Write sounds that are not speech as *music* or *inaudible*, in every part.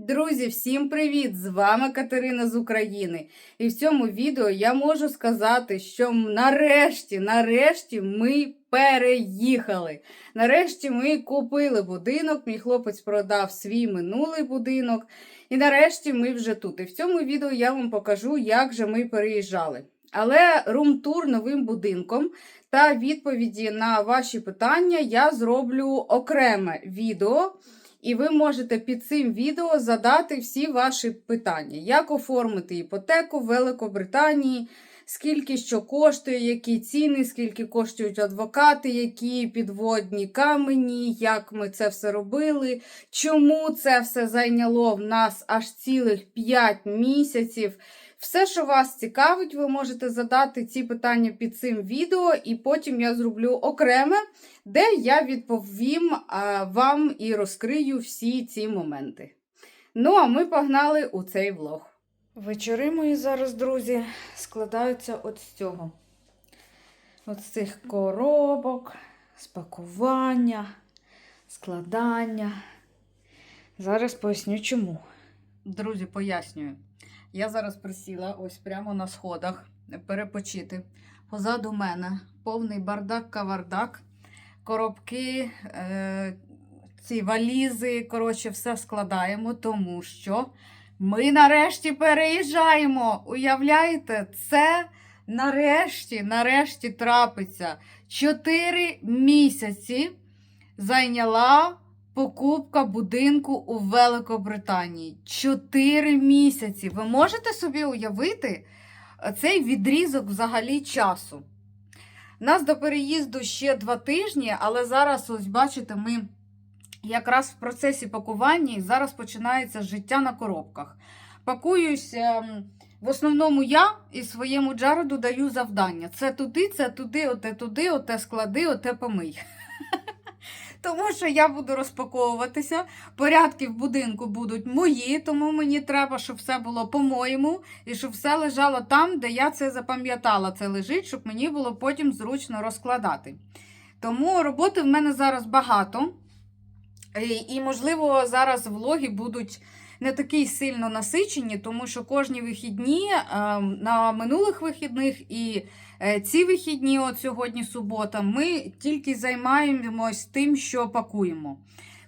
Друзі, всім привіт! З вами Катерина з України. І в цьому відео я можу сказати, що нарешті, нарешті ми переїхали. Нарешті ми купили будинок. Мій хлопець продав свій минулий будинок. І нарешті ми вже тут. І в цьому відео я вам покажу, як же ми переїжджали. Але рум-тур новим будинком та відповіді на ваші питання я зроблю окреме відео. І ви можете під цим відео задати всі ваші питання: як оформити іпотеку в Великобританії, скільки що коштує, які ціни, скільки коштують адвокати, які підводні камені, як ми це все робили, чому це все зайняло в нас аж цілих 5 місяців. Все, що вас цікавить, ви можете задати ці питання під цим відео, і потім я зроблю окреме, де я відповім вам і розкрию всі ці моменти. Ну, а ми погнали у цей влог. Вечори мої зараз, друзі, складаються от з цього. От з цих коробок, спакування, складання. Зараз поясню чому. Друзі, пояснюю. Я зараз присіла ось прямо на сходах перепочити. Позаду мене повний бардак-кавардак, коробки, е, ці валізи, коротше, все складаємо, тому що ми нарешті переїжджаємо. Уявляєте, це нарешті, нарешті трапиться. Чотири місяці зайняла покупка будинку у Великобританії. Чотири місяці. Ви можете собі уявити цей відрізок взагалі часу? Нас до переїзду ще два тижні, але зараз, ось бачите, ми якраз в процесі пакування і зараз починається життя на коробках. Пакуюсь. ем, В основному я і своєму Джареду даю завдання. Це туди, це туди, оте туди, оте склади, оте помий. Тому що я буду розпаковуватися. Порядки в будинку будуть мої, тому мені треба, щоб все було по-моєму, і щоб все лежало там, де я це запам'ятала. Це лежить, щоб мені було потім зручно розкладати. Тому роботи в мене зараз багато. І, можливо, зараз влоги будуть не такі сильно насичені, тому що кожні вихідні е, на минулих вихідних і ці вихідні, от сьогодні субота, ми тільки займаємось тим, що пакуємо.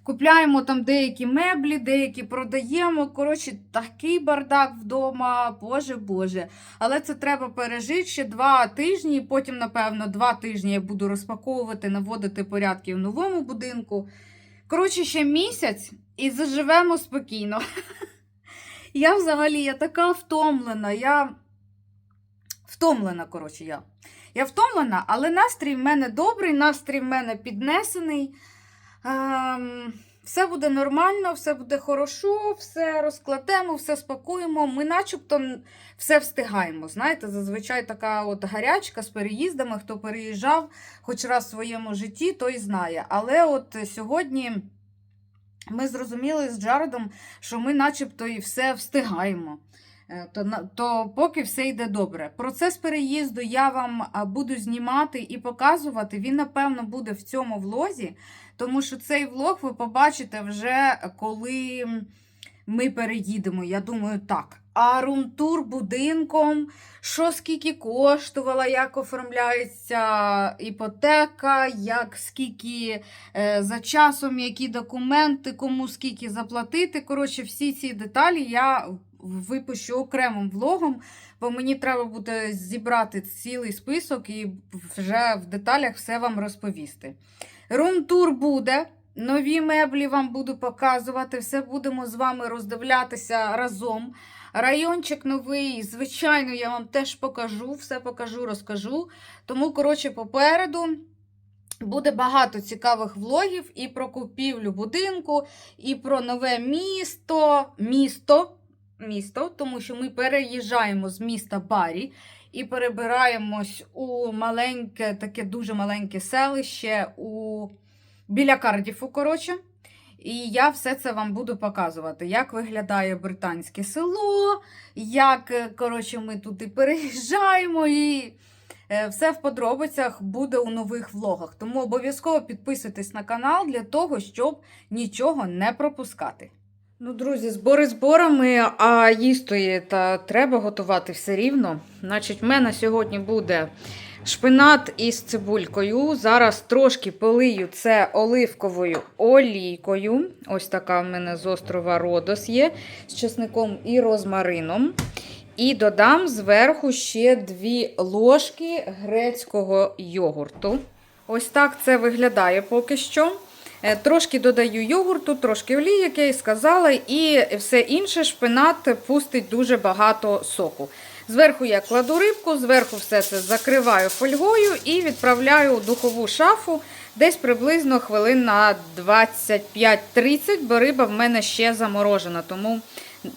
Купляємо там деякі меблі, деякі продаємо. Коротше, такий бардак вдома, боже Боже. Але це треба пережити ще два тижні, і потім, напевно, два тижні я буду розпаковувати, наводити порядки в новому будинку. Коротше, ще місяць і заживемо спокійно. *laughs* Я взагалі я така втомлена. Я втомлена, коротше, я. Я втомлена, але настрій в мене добрий, настрій в мене піднесений. Ем, все буде нормально, все буде хорошо, все розкладемо, все спакуємо. Ми начебто все встигаємо. Знаєте, зазвичай така от гарячка з переїздами, хто переїжджав хоч раз в своєму житті, той знає. Але от сьогодні ми зрозуміли з Джаредом, що ми начебто і все встигаємо. Е, То, то поки все йде добре. Процес переїзду я вам буду знімати і показувати. Він, напевно, буде в цьому влозі, тому що цей влог ви побачите вже коли ми переїдемо. Я думаю, так. А румтур будинком, що скільки коштувала, як оформляється іпотека, як скільки е, за часом, які документи, кому скільки заплатити. Коротше, всі ці деталі я випущу окремим влогом, бо мені треба буде зібрати цілий список і вже в деталях все вам розповісти. Рум-тур буде. Нові меблі вам буду показувати, все будемо з вами роздивлятися разом. Райончик новий, звичайно, я вам теж покажу, все покажу, розкажу. Тому, коротше, попереду буде багато цікавих влогів і про купівлю будинку, і про нове місто. Місто, місто, тому що ми переїжджаємо з міста Барі і перебираємось у маленьке, таке дуже маленьке селище у... біля Кардіфу, коротше. І я все це вам буду показувати, як виглядає британське село, як е, коротше, ми туди переїжджаємо, і е, все в подробицях буде у нових влогах. Тому обов'язково підписуйтесь на канал для того, щоб нічого не пропускати. Ну, друзі, збори зборами, а їсти та треба готувати все рівно. Значить, в мене сьогодні буде шпинат із цибулькою. Зараз трошки полию це оливковою олійкою. Ось така в мене з острова Родос є, з чесником і розмарином. І додам зверху ще 2 ложки грецького йогурту. Ось так це виглядає поки що. Е, Трошки додаю йогурту, трошки олії, як я і сказала, і все інше шпинат пустить дуже багато соку. Зверху я кладу рибку, зверху все це закриваю фольгою і відправляю у духову шафу десь приблизно хвилин на 25-30, бо риба в мене ще заморожена, тому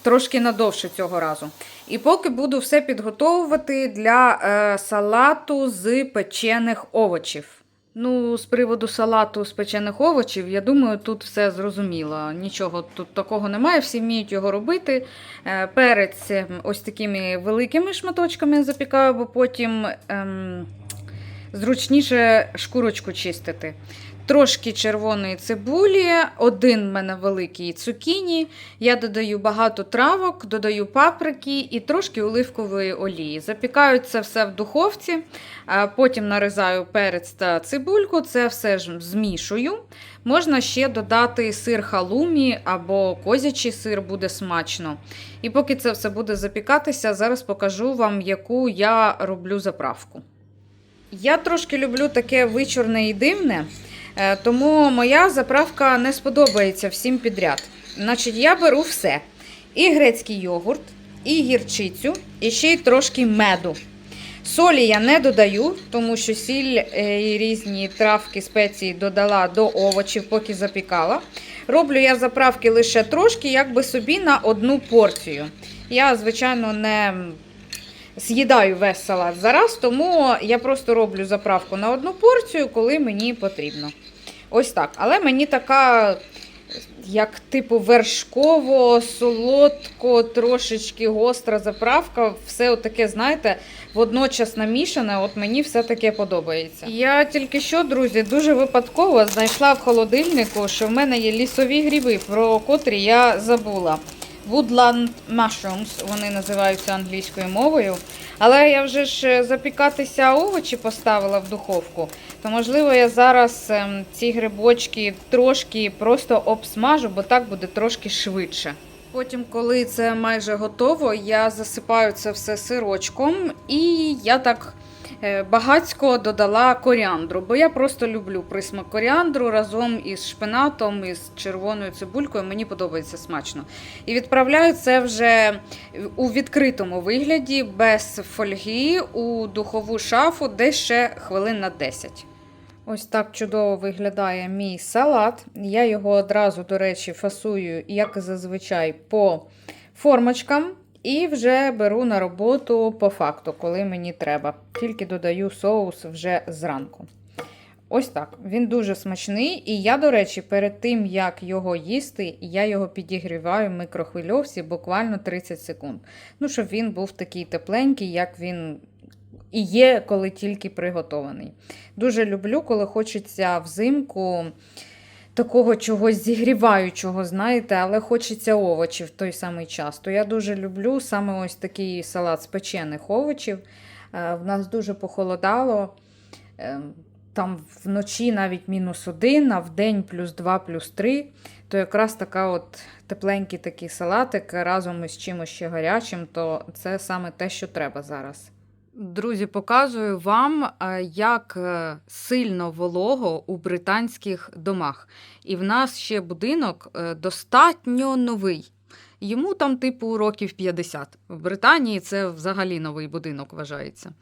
трошки надовше цього разу. І поки буду все підготовувати для е, салату з печених овочів. Ну, з приводу салату з печених овочів, я думаю, тут все зрозуміло. Нічого тут такого немає, всі вміють його робити. Е, Перець ем, ось такими великими шматочками запікаю, бо потім ем, зручніше шкурочку чистити. Трошки червоної цибулі, один в мене великий цукіні. Я додаю багато травок, додаю паприки і трошки оливкової олії. Запікаю це все в духовці, потім нарізаю перець та цибульку, це все ж змішую. Можна ще додати сир халумі або козячий сир буде смачно. І поки це все буде запікатися, зараз покажу вам, яку я роблю заправку. Я трошки люблю таке вичорне і дивне. Е, Тому моя заправка не сподобається всім підряд. Значить, я беру все: і грецький йогурт, і гірчицю, і ще й трошки меду. Солі я не додаю, тому що сіль е, і різні травки, спеції додала до овочів, поки запікала. Роблю я заправки лише трошки, якби собі на одну порцію. Я, звичайно, не з'їдаю весь салат зараз, тому я просто роблю заправку на одну порцію, коли мені потрібно. Ось так. Але мені така, як типу, вершково, солодко, трошечки гостра заправка. Все таке, знаєте, водночас намішане. От мені все таке подобається. Я тільки що, друзі, дуже випадково знайшла в холодильнику, що в мене є лісові гриби, про котрі я забула. Woodland mushrooms, вони називаються англійською мовою. Але я вже ж е, запікатися овочі поставила в духовку, то можливо я зараз ем, ці грибочки трошки просто обсмажу, бо так буде трошки швидше. Потім, коли це майже готово, я засипаю це все сирочком і я так е, багацько додала коріандру, бо я просто люблю присмак коріандру разом із шпинатом, із червоною цибулькою. Мені подобається смачно. І відправляю це вже у відкритому вигляді, без фольги, у духову шафу, десь ще хвилин на 10. Ось так чудово виглядає мій салат. Я його одразу, до речі, фасую, як зазвичай, по формочкам. І вже беру на роботу по факту, коли мені треба. Тільки додаю соус вже зранку. Ось так. Він дуже смачний. І я, до речі, перед тим, як його їсти, я його підігріваю в микрохвильовці буквально 30 секунд. Ну, щоб він був такий тепленький, як він і є, коли тільки приготований. Дуже люблю, коли хочеться взимку такого чогось зігріваючого, знаєте, але хочеться овочів в той самий час. То я дуже люблю саме ось такий салат з печених овочів. Е, В нас дуже похолодало. Е, Там вночі навіть мінус один, а в день плюс 2, плюс 3. То якраз така от тепленький такий салатик разом із чимось ще гарячим, то це саме те, що треба зараз. Друзі, показую вам, е, як е, сильно волого у британських домах. І в нас ще будинок е, достатньо новий. Йому там, типу, років 50. В Британії це взагалі новий будинок вважається.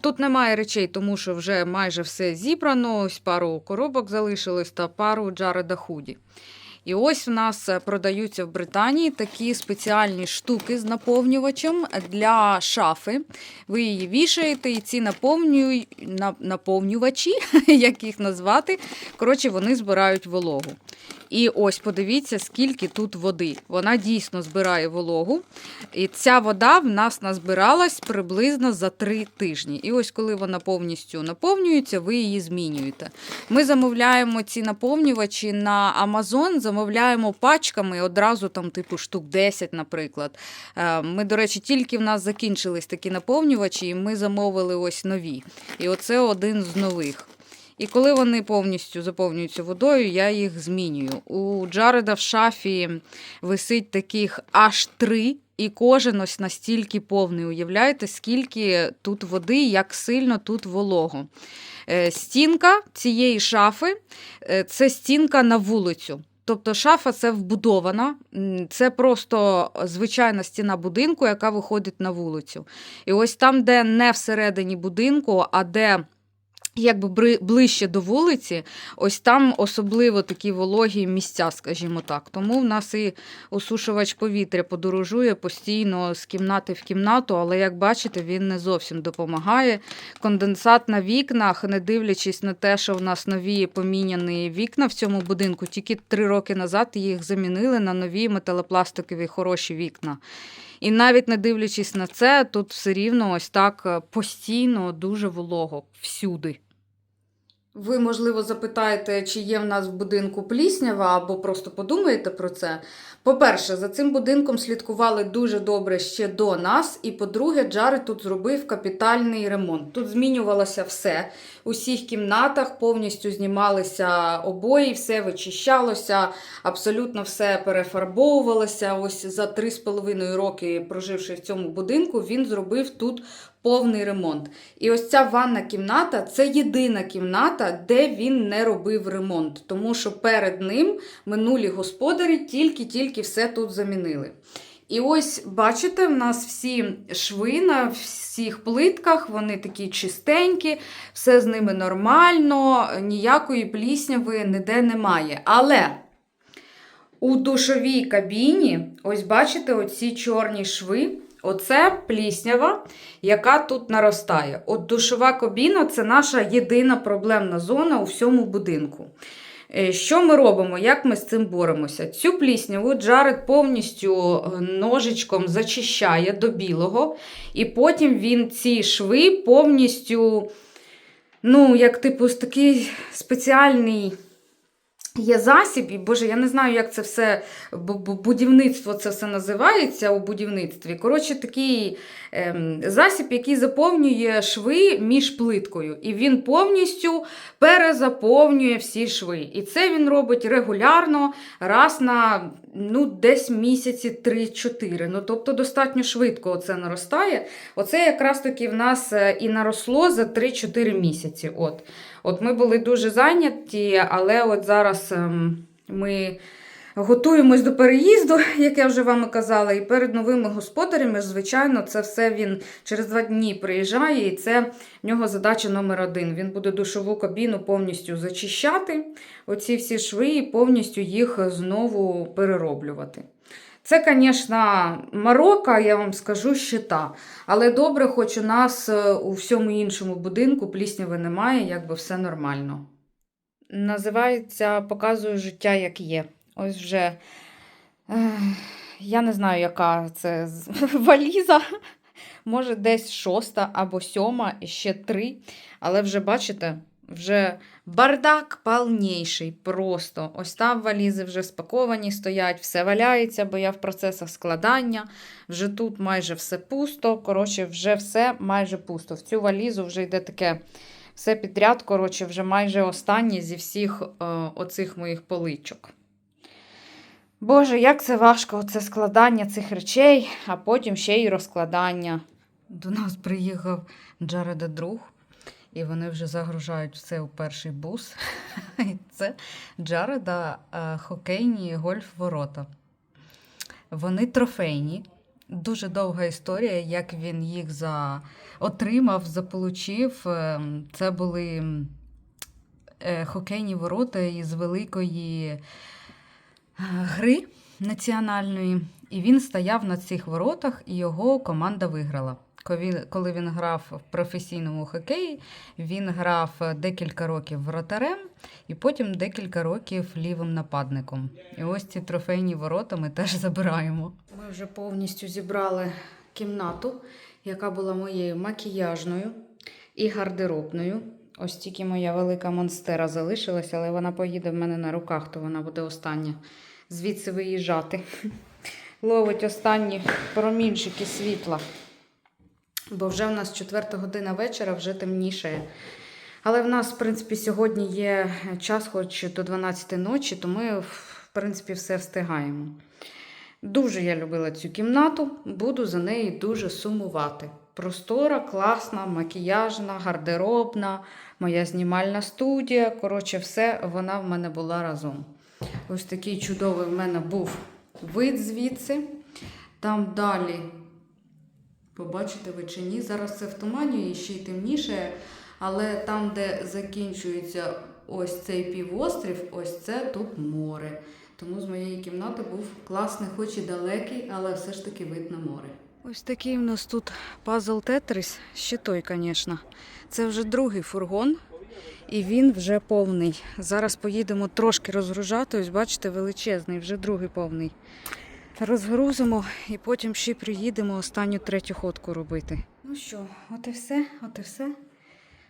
Тут немає речей, тому що вже майже все зібрано. Ось пару коробок залишилось та пару Джареда Худі. І ось в нас е, продаються в Британії такі спеціальні штуки з наповнювачем для шафи. Ви її вішаєте, і ці наповнювачі, *laughs* як їх назвати, коротше, вони збирають вологу. І ось подивіться, скільки тут води. Вона дійсно збирає вологу. І ця вода в нас назбиралась приблизно за три тижні. І ось коли вона повністю наповнюється, ви її змінюєте. Ми замовляємо ці наповнювачі на Amazon, замовляємо пачками одразу там, типу, штук 10, наприклад. Е, Ми, до речі, тільки в нас закінчились такі наповнювачі, і ми замовили ось нові. І оце один з нових. І коли вони повністю заповнюються водою, я їх змінюю. У Джареда в шафі висить таких аж три, і кожен ось настільки повний. Уявляєте, скільки тут води, як сильно тут волого. Е, Стінка цієї шафи е, це стінка на вулицю. Тобто шафа це вбудована, це просто звичайна стіна будинку, яка виходить на вулицю. І ось там, де не всередині будинку, а де якби ближче до вулиці, ось там особливо такі вологі місця, скажімо так. Тому в нас і осушувач повітря подорожує постійно з кімнати в кімнату, але як бачите, він не зовсім допомагає. Конденсат на вікнах, не дивлячись на те, що в нас нові поміняні вікна в цьому будинку, тільки три роки назад їх замінили на нові металопластикові хороші вікна. І навіть не дивлячись на це, тут все рівно ось так е, постійно дуже волого всюди. Ви, можливо, запитаєте, чи є в нас в будинку пліснява, або просто подумаєте про це. По-перше, за цим будинком слідкували дуже добре ще до нас. І по-друге, Джаред тут зробив капітальний ремонт. Тут змінювалося все. У всіх кімнатах повністю знімалися обої, все вичищалося, абсолютно все перефарбовувалося. Ось за 3,5 роки, проживши в цьому будинку, він зробив тут повний ремонт. І ось ця ванна кімната це єдина кімната, де він не робив ремонт, тому що перед ним минулі господарі тільки-тільки все тут замінили. І ось бачите, в нас всі шви на всіх плитках, вони такі чистенькі, все з ними нормально, ніякої плісняви ніде немає. Але у душовій кабіні, ось бачите, оці чорні шви. Оце пліснява, яка тут наростає. От душова кабіна це наша єдина проблемна зона у всьому будинку. Е, Що ми робимо? Як ми з цим боремося? Цю плісняву Джаред повністю е, ножичком зачищає до білого, і потім він ці шви повністю, ну, як типу, такий спеціальний. Є засіб, і Боже, я не знаю, як це все бу- бу- будівництво це все називається у будівництві. Коротше, такий ем, засіб, який заповнює шви між плиткою. І він повністю перезаповнює всі шви. І це він робить регулярно, раз на ну, десь місяці 3-4. Ну, тобто достатньо швидко це наростає. Оце якраз таки в нас е, і наросло за 3-4 місяці. От. От ми були дуже зайняті, але от зараз ем, ми готуємось до переїзду, *laughs* як я вже вам і казала, і перед новими господарями, звичайно, це все він через два дні приїжджає, і це в нього задача номер один. Він буде душову кабіну повністю зачищати, оці всі шви, і повністю їх знову перероблювати. Це, звісно, Марокко, я вам скажу, ще та. Але добре, хоч у нас е, у всьому іншому будинку плісняви немає, якби все нормально. Називається Показую життя, як є. Ось вже е, я не знаю, яка це *laughs* валіза. Може, десь шоста або сьома, і ще три. Але вже бачите, вже бардак повніший. Просто ось там валізи вже спаковані стоять, все валяється, бо я в процесах складання. Вже тут майже все пусто. Коротше, вже все майже пусто. В цю валізу вже йде таке все підряд. Коротше, вже майже останнє зі всіх е, оцих моїх поличок. Боже, як це важко, оце складання цих речей, а потім ще й розкладання. До нас приїхав Джареда друг, і вони вже загружають все у перший бус. *laughs* І Це Джареда е, хокейні гольф-ворота. Вони трофейні. Дуже довга історія, як він їх за... отримав, заполучив. Ем, Це були е, хокейні ворота із великої е, гри національної. І він стояв на цих воротах, і його команда виграла. Коли він- грав в професійному хокеї, він грав е, декілька років вратарем і потім декілька років лівим нападником. І ось ці трофейні ворота ми теж *laughs* забираємо. Ми вже повністю зібрали кімнату, яка була моєю макіяжною і гардеробною. Ось тільки моя велика монстера залишилася, але вона поїде в мене на руках, то вона буде остання звідси виїжджати. *laughs* Ловить останні промінчики світла. Бо вже в нас четверта година вечора, вже темнішає. Але в нас, в принципі, сьогодні є час, хоч до 12 ночі, то ми, в принципі, все встигаємо. Дуже я любила цю кімнату, буду за нею дуже сумувати. Простора, класна, макіяжна, гардеробна, моя знімальна студія. Коротше, все вона в мене була разом. Ось такий чудовий в мене був вид звідси. Там далі, побачите ви чи ні, зараз це в тумані і ще й темніше. Але там, де закінчується ось цей півострів, ось це тут море. Тому з моєї кімнати був класний, хоч і далекий, але все ж таки вид на море. Ось такий в нас тут пазл Тетрис, ще той, звісно. Це вже другий фургон, і він вже повний. Зараз поїдемо трошки розгружати. Ось бачите, величезний, вже другий повний. Розгрузимо і потім ще приїдемо останню третю ходку робити. Ну що, от і все, от і все.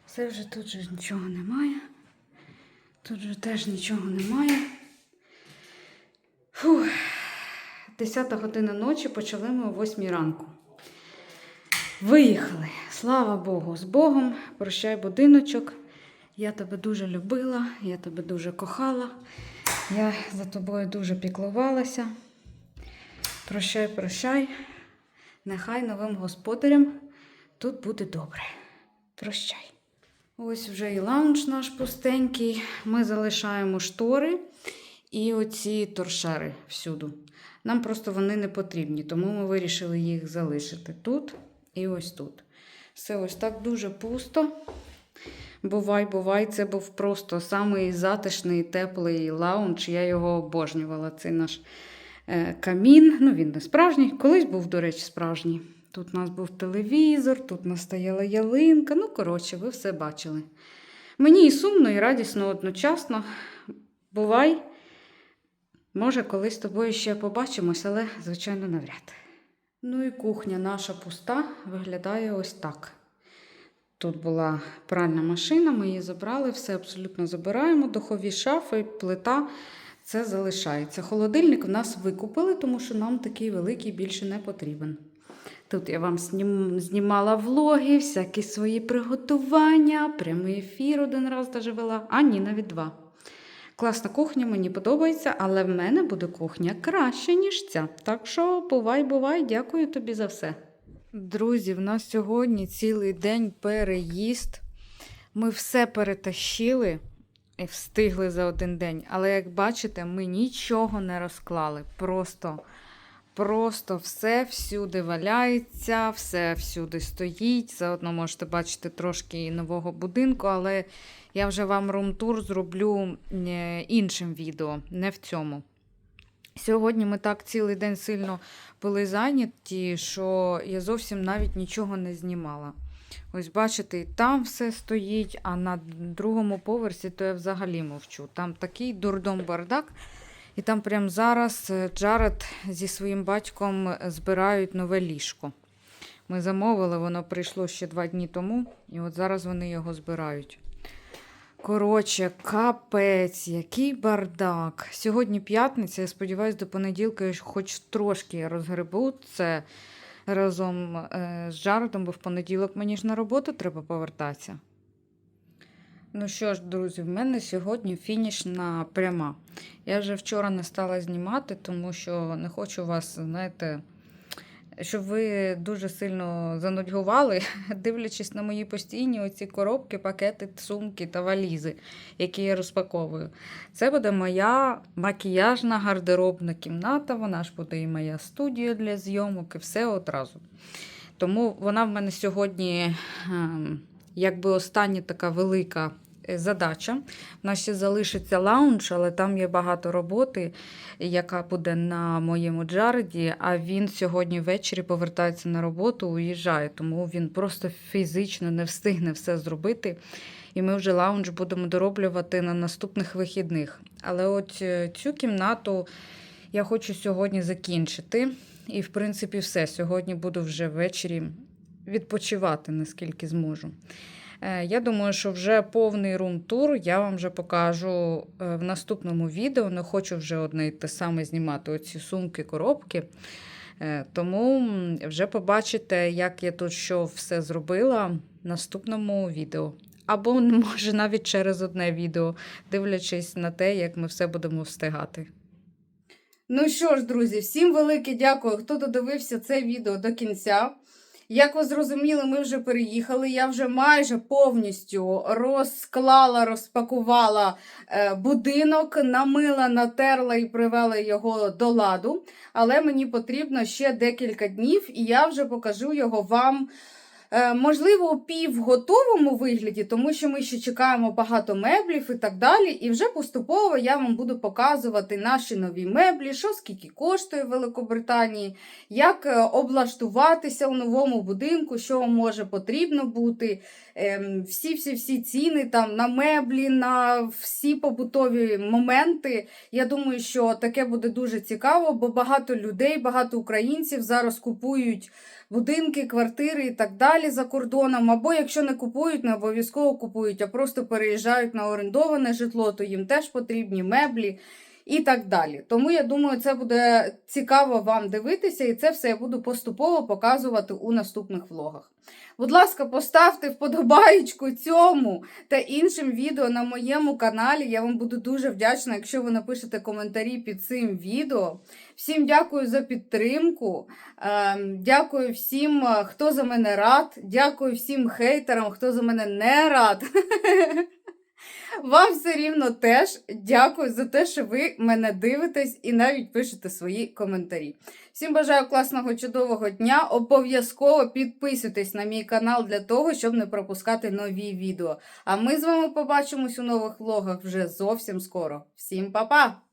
Все вже тут же нічого немає. Тут же теж нічого немає. Фух. 10 година ночі почали ми о 8 ранку. Виїхали. Слава Богу, з Богом. Прощай, будиночок. Я тебе дуже любила, я тебе дуже кохала. Я за тобою дуже піклувалася. Прощай, прощай. Нехай новим господарям тут буде добре. Прощай. Ось вже і лаунж наш пустенький. Ми залишаємо штори і оці торшери всюду. Нам просто вони не потрібні, тому ми вирішили їх залишити тут і ось тут. Все ось так дуже пусто. Бувай, бувай, це був просто самий затишний, теплий лаунж. Я його обожнювала. Це наш камін. Ну, він не справжній. Колись був, до речі, справжній. Тут у нас був телевізор, тут у нас стояла ялинка. Ну, коротше, ви все бачили. Мені і сумно, і радісно одночасно. Бувай. Може, колись з тобою ще побачимось, але, звичайно, навряд. Ну і кухня наша пуста виглядає ось так. Тут була пральна машина, ми її забрали, все абсолютно забираємо. Духові шафи, плита. Це залишається. Холодильник в нас викупили, тому що нам такий великий більше не потрібен. Тут я вам знім- знімала влоги, всякі свої приготування, прямий ефір один раз даже вела, а ні, навіть два. Класна кухня, мені подобається, але в мене буде кухня краще, ніж ця. Так що бувай, бувай, дякую тобі за все. Друзі, в нас сьогодні цілий день переїзд. Ми все перетащили встигли за один день. Але як бачите, ми нічого не розклали. Просто, просто все всюди валяється, все всюди стоїть. Заодно можете бачити трошки нового будинку, але я вже вам рум-тур зроблю е, іншим відео, не в цьому. Сьогодні ми так цілий день сильно були зайняті, що я зовсім навіть нічого не знімала. Ось бачите, і там все стоїть, а на другому поверсі то я взагалі мовчу. Там такий дурдом бардак. І там прямо зараз е, Джаред зі своїм батьком збирають нове ліжко. Ми замовили, воно прийшло ще два дні тому, і от зараз вони його збирають. Коротше, капець, який бардак. Сьогодні п'ятниця, я сподіваюся, до понеділка я хоч трошки розгребу це разом е, з Джаредом, бо в понеділок мені ж на роботу треба повертатися. Ну що ж, друзі, в мене сьогодні фінішна пряма. Я вже вчора не стала знімати, тому що не хочу вас, знаєте, щоб ви дуже сильно занудьгували, *laughs* дивлячись на мої постійні оці коробки, пакети, сумки та валізи, які я розпаковую. Це буде моя макіяжна гардеробна кімната, вона ж буде і моя студія для зйомок, і все одразу. Тому вона в мене сьогодні, ем, якби остання така велика задача. У нас ще залишиться лаунж, але там є багато роботи, яка буде на моєму Джареді. А він сьогодні ввечері повертається на роботу, уїжджає, тому він просто фізично не встигне все зробити. І ми вже лаунж будемо дороблювати на наступних вихідних. Але от е, цю кімнату я хочу сьогодні закінчити. І, в принципі, все. Сьогодні буду вже ввечері відпочивати, наскільки зможу. Е, Я думаю, що вже повний рум-тур я вам вже покажу е, в наступному відео. Не хочу вже одне й те саме знімати оці сумки, коробки. Е, Тому вже побачите, як я тут що все зробила в наступному відео. Або, *laughs* може, навіть через одне відео, дивлячись на те, як ми все будемо встигати. Ну що ж, друзі, всім велике дякую, хто додивився це відео до кінця. Як ви зрозуміли, ми вже переїхали. Я вже майже повністю розклала, розпакувала е, будинок, намила, натерла і привела його до ладу. Але мені потрібно ще декілька днів, і я вже покажу його вам. Е, Можливо, у півготовому вигляді, тому що ми ще чекаємо багато меблів і так далі. І вже поступово я вам буду показувати наші нові меблі, що скільки коштує в Великобританії, як е, облаштуватися у новому будинку, що може потрібно бути. Ем, Всі-всі-всі ціни там на меблі, на всі побутові моменти. Я думаю, що таке буде дуже цікаво, бо багато людей, багато українців зараз купують будинки, квартири і так далі за кордоном. Або якщо не купують, не обов'язково купують, а просто переїжджають на орендоване житло, то їм теж потрібні меблі. І так далі. Тому я думаю, це буде цікаво вам дивитися, і це все я буду поступово показувати у наступних влогах. Будь ласка, поставте вподобаєчку цьому та іншим відео на моєму каналі. Я вам буду дуже вдячна, якщо ви напишете коментарі під цим відео. Всім дякую за підтримку. Ем, Дякую всім, е, хто за мене рад. Дякую всім хейтерам, хто за мене не рад. *laughs* Вам все рівно теж дякую за те, що ви мене дивитесь і навіть пишете свої коментарі. Всім бажаю класного, чудового дня. Обов'язково підписуйтесь на мій канал для того, щоб не пропускати нові відео. А ми з вами побачимось у нових влогах вже зовсім скоро. Всім па-па!